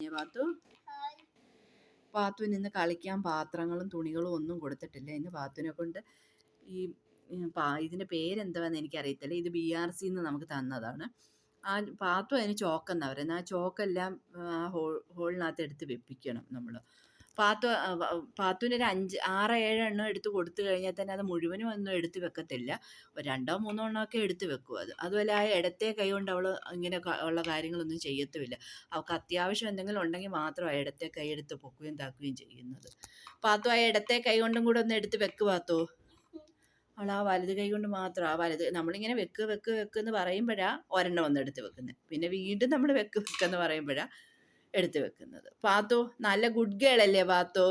പാത്തു. പാത്തുവിന് ഇന്ന് കളിക്കാൻ പാത്രങ്ങളും തുണികളും ഒന്നും കൊടുത്തിട്ടില്ല. ഇന്ന് പാത്തുവിനെ കൊണ്ട് ഈ ഇതിന്റെ പേരെന്താണെന്ന് എനിക്കറിയത്തില്ല. ഇത് ബി ആർ സി എന്ന് നമുക്ക് തന്നതാണ്. ആ പാത്തു അതിന് ചോക്കെന്നാണ് പറയുന്നത് ആ ചോക്കെല്ലാം ഹോൾ ഹോളിനകത്ത് എടുത്ത് വെപ്പിക്കണം നമ്മൾ പാത്തു ആ, പാത്തുവിന് ഒരു അഞ്ച് ആറ് ഏഴ് എണ്ണം എടുത്ത് കൊടുത്തു കഴിഞ്ഞാൽ തന്നെ അത് മുഴുവനും ഒന്നും എടുത്ത് വെക്കത്തില്ല. ഒരു രണ്ടോ മൂന്നോ എണ്ണമൊക്കെ എടുത്ത് വെക്കും അത്. അതുപോലെ ആ ഇടത്തെ കൈ കൊണ്ട് അവൾ ഇങ്ങനെ ഉള്ള കാര്യങ്ങളൊന്നും ചെയ്യത്തുമില്ല. അവൾക്ക് അത്യാവശ്യം എന്തെങ്കിലും ഉണ്ടെങ്കിൽ മാത്രം ആ ഇടത്തെ കൈ എടുത്ത് പൊക്കുകയും താക്കുകയും ചെയ്യുന്നത്. പാത്തു ആ ഇടത്തെ കൈ കൊണ്ടും കൂടെ ഒന്ന് എടുത്ത് വെക്ക് പാത്തോ. അവൾ ആ വലത് കൈ കൊണ്ട് മാത്രം ആ വലത് നമ്മളിങ്ങനെ വെക്ക് വെക്ക് വെക്ക് എന്ന് പറയുമ്പോഴാ ഒരെണ്ണം ഒന്ന് എടുത്ത് വെക്കുന്നത് പിന്നെ വീണ്ടും നമ്മൾ വെക്ക് വെക്കെന്ന് പറയുമ്പോഴാ എടുത്ത് വെക്കുന്നത്. പാത്തു നല്ല ഗുഡ് ഗേൾ അല്ലേ പാത്തു?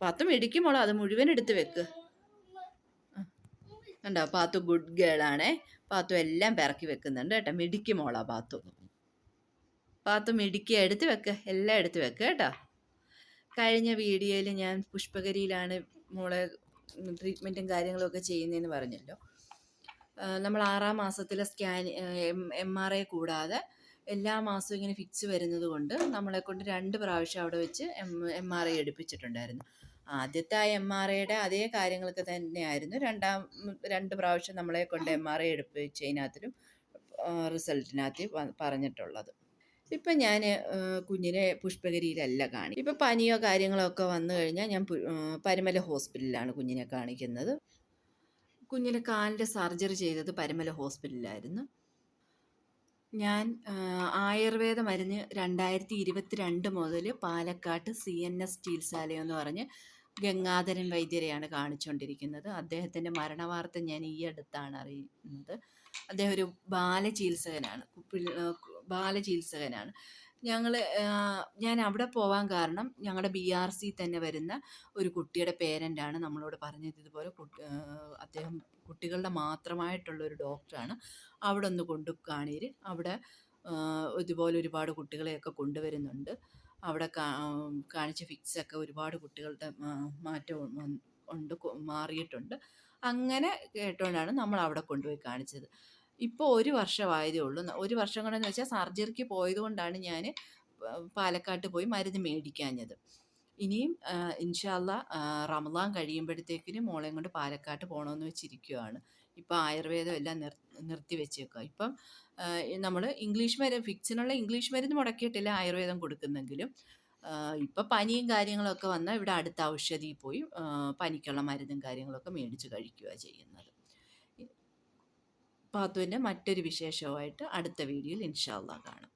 പാത്തു മിടിക്കുമോളോ അത് മുഴുവൻ എടുത്തു വെക്ക്. കണ്ടോ? പാത്തു ഗുഡ് ഗേൾ ആണേ. പാത്തു എല്ലാം പിറക്കി വെക്കുന്നുണ്ട് കേട്ടോ. മിടിക്കുമോളാ പാത്തു. പാത്തു മിടിക്കുക എടുത്ത് വെക്ക്. എല്ലാം എടുത്ത് വെക്ക് കേട്ടോ. കഴിഞ്ഞ വീഡിയോയിൽ ഞാൻ പുഷ്പകരിയിലാണ് മോളെ ട്രീറ്റ്മെന്റും കാര്യങ്ങളൊക്കെ ചെയ്യുന്നതെന്ന് പറഞ്ഞല്ലോ. നമ്മൾ ആറാം മാസത്തിലെ സ്കാൻ എം ആർ ഐ കൂടാതെ എല്ലാ മാസവും ഇങ്ങനെ ഫിക്സ് വരുന്നത് കൊണ്ട് നമ്മളെ കൊണ്ട് രണ്ട് പ്രാവശ്യം അവിടെ വെച്ച് എം എം ആർ ഐ എടുപ്പിച്ചിട്ടുണ്ടായിരുന്നു. ആദ്യത്തെ ആ എം ആർ ഐയുടെ അതേ കാര്യങ്ങളൊക്കെ തന്നെയായിരുന്നു. രണ്ടാം രണ്ട് പ്രാവശ്യം നമ്മളെ കൊണ്ട് എം ആർ ഐ എടുപ്പിച്ചതിനകത്തിലും റിസൾട്ടിനകത്ത് പറഞ്ഞിട്ടുള്ളത്. ഇപ്പം ഞാൻ കുഞ്ഞിനെ പുഷ്പഗിരിയിലല്ല കാണി. ഇപ്പം പനിയോ കാര്യങ്ങളോ ഒക്കെ വന്നു കഴിഞ്ഞാൽ ഞാൻ പരിമല ഹോസ്പിറ്റലിലാണ് കുഞ്ഞിനെ കാണിക്കുന്നത്. കുഞ്ഞിനെ കാലിന്റെ സർജറി ചെയ്തത് പരുമല ഹോസ്പിറ്റലിലായിരുന്നു. ഞാൻ ആയുർവേദ മരുന്ന് രണ്ടായിരത്തി ഇരുപത്തിരണ്ട് മുതൽ പാലക്കാട്ട് സി എൻ എസ് ചികിത്സാലയം എന്ന് പറഞ്ഞ് ഗംഗാധരൻ വൈദ്യരെയാണ് കാണിച്ചുകൊണ്ടിരിക്കുന്നത് അദ്ദേഹത്തിന്റെ മരണവാർത്ത ഞാൻ ഈ അടുത്താണ് അറിയുന്നത്. അദ്ദേഹം ഒരു ബാലചികിത്സകനാണ്. ബാലചികിത്സകനാണ്. ഞങ്ങൾ ഞാൻ അവിടെ പോവാൻ കാരണം ഞങ്ങളുടെ ബി ആർ സി തന്നെ വരുന്ന ഒരു കുട്ടിയുടെ പേരന്റാണ് നമ്മളോട് പറഞ്ഞത് ഇതുപോലെ അദ്ദേഹം കുട്ടികളുടെ മാത്രമായിട്ടുള്ള ഒരു ഡോക്ടറാണ്. അവിടെ ഒന്ന് കൊണ്ടു കാണീര്. അവിടെ ഇതുപോലെ ഒരുപാട് കുട്ടികളെയൊക്കെ കൊണ്ടുവരുന്നുണ്ട്. അവിടെ കാണിച്ച ഫിക്സൊക്കെ ഒരുപാട് കുട്ടികളുടെ മാറ്റം ഉണ്ട് മാറിയിട്ടുണ്ട്. അങ്ങനെ കേട്ടുകൊണ്ടാണ് നമ്മൾ അവിടെ കൊണ്ടുപോയി കാണിച്ചത്. ഇപ്പോൾ ഒരു വർഷമായതേ ഉള്ളൂ. ഒരു വർഷം കൊണ്ടെന്ന് വെച്ചാൽ സർജറിക്ക് പോയതുകൊണ്ടാണ് ഞാൻ പാലക്കാട്ട് പോയി മരുന്ന് മേടിക്കാഞ്ഞത്. ഇനിയും ഇൻഷാല്ല റമദാൻ കഴിയുമ്പോഴത്തേക്കിനും മോളെയും കൊണ്ട് പാലക്കാട്ട് പോകണമെന്ന് വെച്ചിരിക്കുകയാണ് ഇപ്പോൾ ആയുർവേദം എല്ലാം നിർ നിർത്തി വെച്ചേക്കുക ഇപ്പം നമ്മൾ ഇംഗ്ലീഷ് മരുന്ന് ഫിക്സിനുള്ള ഇംഗ്ലീഷ് മരുന്ന് മുടക്കിയിട്ടില്ല ആയുർവേദം കൊടുക്കുന്നെങ്കിലും. ഇപ്പം പനിയും കാര്യങ്ങളൊക്കെ വന്നാൽ ഇവിടെ അടുത്ത ഔഷധിയിൽ പോയി പനിക്കുള്ള മരുന്നും കാര്യങ്ങളൊക്കെ മേടിച്ച് കഴിക്കുക ചെയ്യുന്നത്. പാത്തുവിന്റെ മറ്റൊരു വിശേഷവുമായിട്ട് അടുത്ത വീഡിയോയിൽ ഇൻഷാല്ല കാണാം.